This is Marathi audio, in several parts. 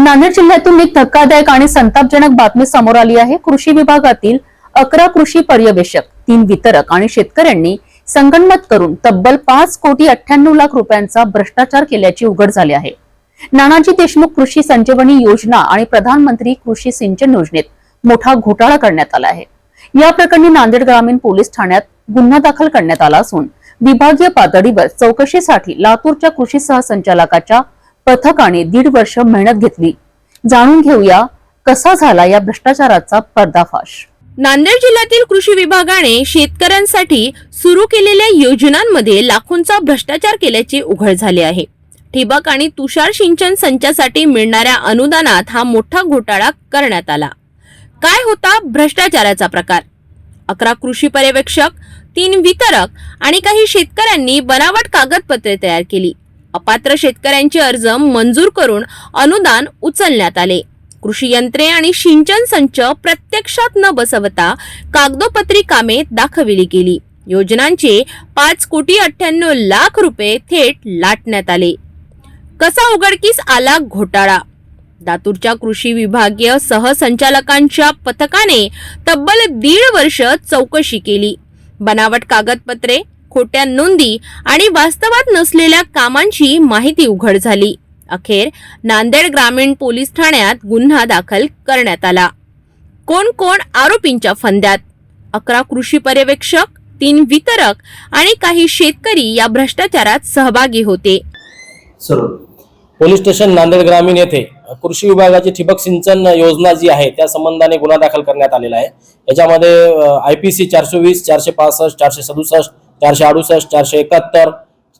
नांदेड जिल्ह्यातून एक धक्कादायक आणि संतापजनक बातमी समोर आली आहे. कृषी विभागातील अकरा कृषी पर्यवेक्षक तीन वितरक आणि शेतकऱ्यांनी संगणमत करून तब्बल पाच कोटी अठ्ठ्याण्णव लाख रुपयांचा भ्रष्टाचार केल्याची उघड झाली आहे. नानाजी देशमुख कृषी संजीवनी योजना आणि प्रधानमंत्री कृषी सिंचन योजनेत मोठा घोटाळा करण्यात आला आहे. या प्रकरणी नांदेड ग्रामीण पोलीस ठाण्यात गुन्हा दाखल करण्यात आला असून विभागीय पातळीवर चौकशीसाठी लातूरच्या कृषी सहसंचालकाच्या पथकाने दीड वर्ष मेहनत घेतली. जाणून घेऊया कसा झाला या भ्रष्टाचाराचा पर्दाफाश. नांदेड जिल्ह्यातील कृषी विभागाने शेतकऱ्यांसाठी सुरू केलेल्या योजनांमध्ये लाखोंचा भ्रष्टाचार केल्याचे उघड झाले आहे. ठिबक आणि तुषार सिंचन संचासाठी मिळणाऱ्या अनुदानात हा मोठा घोटाळा करण्यात आला. काय होता भ्रष्टाचाराचा प्रकार? अकरा कृषी पर्यवेक्षक तीन वितरक आणि काही शेतकऱ्यांनी बनावट कागदपत्रे तयार केली. अपात्र शेतकऱ्यांचे अर्ज मंजूर करून अनुदान उचलण्यात आले. कृषी यंत्रे आणि सिंचन संच प्रत्यक्षात न बसवता कागदोपत्री कामे दाखविली गेली. योजनांचे पाच कोटी अठ्ठ्याण्णव लाख रुपये थेट लाटण्यात आले. कसा उघडकीस आला घोटाळा? लातूरच्या कृषी विभागीय सहसंचालकांच्या पथकाने तब्बल दीड वर्ष चौकशी केली. बनावट कागदपत्रे खोट्या नोंदी आणि वास्तवात नसलेल्या कामांची माहिती उघड झाली. अखेर नांदेड ग्रामीण पोलीस ठाण्यात गुन्हा दाखल करण्यात आला. कोण कोण आरोपींच्या फंद्यात? अकरा कृषी पर्यवेक्षक तीन वितरक आणि काही शेतकरी या भ्रष्टाचारात सहभागी होते. पोलीस स्टेशन नांदेड ग्रामीण येथे कृषी विभागाची ठिबक सिंचन योजना जी आहे त्या संबंधाने गुन्हा दाखल करण्यात आलेला आहे. याच्यामध्ये आय पी सी चारशे वीस चारशे पासष्ट चारशे सदुसष्ट चारशे अडुसष्ट चारशे एकाहत्तर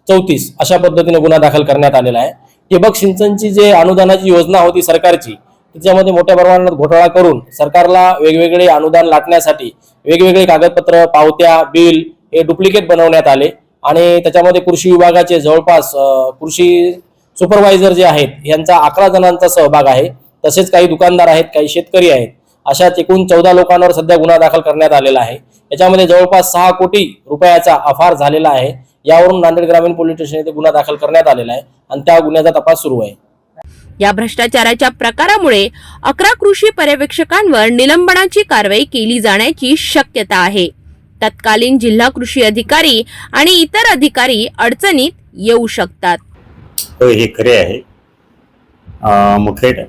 चौतीस अशा पद्धतीने गुन्हा दाखल करण्यात आलेला आहे. ठिबक सिंचनची जे अनुदानाची योजना होती सरकारची त्याच्यामध्ये मोठ्या प्रमाणात घोटाळा करून सरकारला वेगवेगळे अनुदान लाटण्यासाठी वेगवेगळे कागदपत्र पावत्या बिल हे डुप्लिकेट बनवण्यात आले. आणि त्याच्यामध्ये कृषी विभागाचे जवळपास कृषी सुपरवायझर जे आहेत यांचा अकरा जणांचा सहभाग आहे. तसेच काही दुकानदार आहेत काही शेतकरी आहेत. अशा एकूण चौदा लोकांवर सध्या गुन्हा दाखल करण्यात आलेला आहे. याच्यामध्ये जवळपास सहा कोटी रुपयाचा अफार झालेला आहे. यावरून नांदेड ग्रामीण पोलीस स्टेशन येथे गुन्हा दाखल करण्यात आलेला आहे आणि त्या गुन्ह्याचा तपास सुरू आहे. या भ्रष्टाचाराच्या प्रकारामुळे अकरा कृषी पर्यवेक्षकांवर निलंबनाची कारवाई केली जाण्याची शक्यता आहे. तत्कालीन जिल्हा कृषी अधिकारी आणि इतर अधिकारी अडचणीत येऊ शकतात. हो हे खरे आहे. मुखेड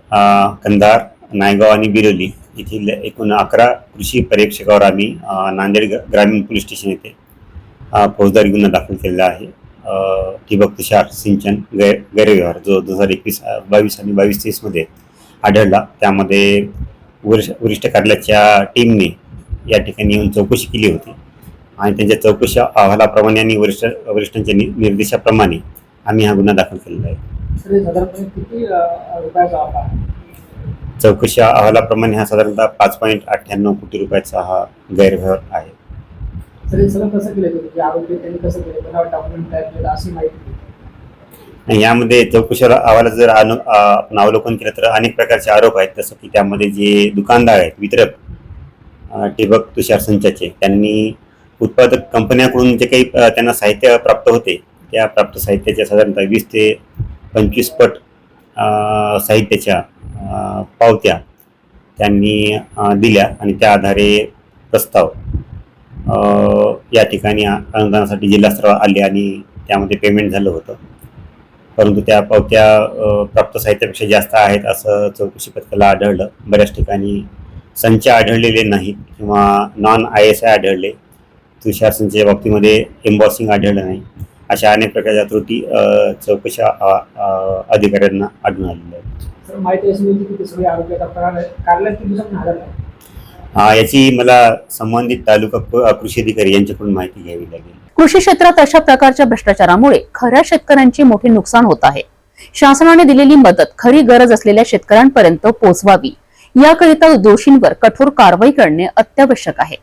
कंधार नायगाव आणि बिरोली येथील एकूण अकरा कृषी पर्यवेक्षकावर आम्ही नांदेड ग- ग्रामीण पोलीस स्टेशन येथे फौजदारी गुन्हा दाखल केलेला आहे. ठिबक तुषार सिंचन गैर गैरव्यवहार जो दोन हजार एकवीस बावीस आणि बावीस तेवीसमध्ये आढळला त्यामध्ये वरिष्ठ वरिष्ठ कार्यालयाच्या टीमने या ठिकाणी येऊन चौकशी केली होती. आणि त्यांच्या चौकशी अहवालाप्रमाणे आणि वरिष्ठ वरिष्ठांच्या नि- निर्देशाप्रमाणे आम्ही हा गुन्हा दाखल केलेला आहे? चौकशी अहवालाप्रमाणे हा साधारणतः पाच पॉईंट अठ्ठ्याण्णव कोटी रुपयाचा हा गैरव्यवहार आहे. सर सगळं कसं केलं गेलं? जे आरोपी आहेत त्यांनी कसं केलं बनावट डॉक्युमेंट तयार केलं अशी माहिती दिली. आणि यामध्ये चौकशीवर अहवालात जर आपण अवलोकन केलं तर अनेक प्रकारचे आरोप आहेत. जसं की त्यामध्ये जे दुकानदार आहेत वितरक ठिबक तुषार संचाचे त्यांनी उत्पादक कंपन्याकडून जे काही त्यांना साहित्य प्राप्त होते त्या प्राप्त साहित्याच्या साधारणतः वीस ते पंचवीस पट साहित्याच्या पावत्या त्यांनी दिल्या आणि त्या आधारे प्रस्ताव या ठिकाणी अनुदानासाठी जिल्हास्तरावर आले आणि त्यामध्ये पेमेंट झालं होतं. परंतु त्या पावत्या प्राप्त साहित्यापेक्षा जास्त आहेत असं चौकशी पथकाला आढळलं. बऱ्याच ठिकाणी संच आढळलेले नाहीत किंवा नॉन आय एस आय आढळले. तुषार संचच्या बाबतीमध्ये एम्बॉसिंग आढळलं नाही. अशा अनेक प्रकारच्या त्रुटी चौकशा अधिकाऱ्यांना आढळून आलेल्या आहेत. माहिती अशी मिळते की ते सगळे आरोपी आता फरार आहेत कार्यालयात किती दिवसात हजर आहे. अ, याची मला संबंधित तालुका क- कृषी अधिकारी यांच्याकडून माहिती घ्यावी लागेल. कृषी क्षेत्रात अशा प्रकारच्या भ्रष्टाचारामुळे खऱ्या शेतकऱ्यांचे मोठे नुकसान होत आहे. शासनाने दिलेली मदत खरी गरज असलेल्या शेतकऱ्यांपर्यंत पोहोचवावी. याकरिता दोषींवर कठोर कारवाई करणे अत्यावश्यक आहे.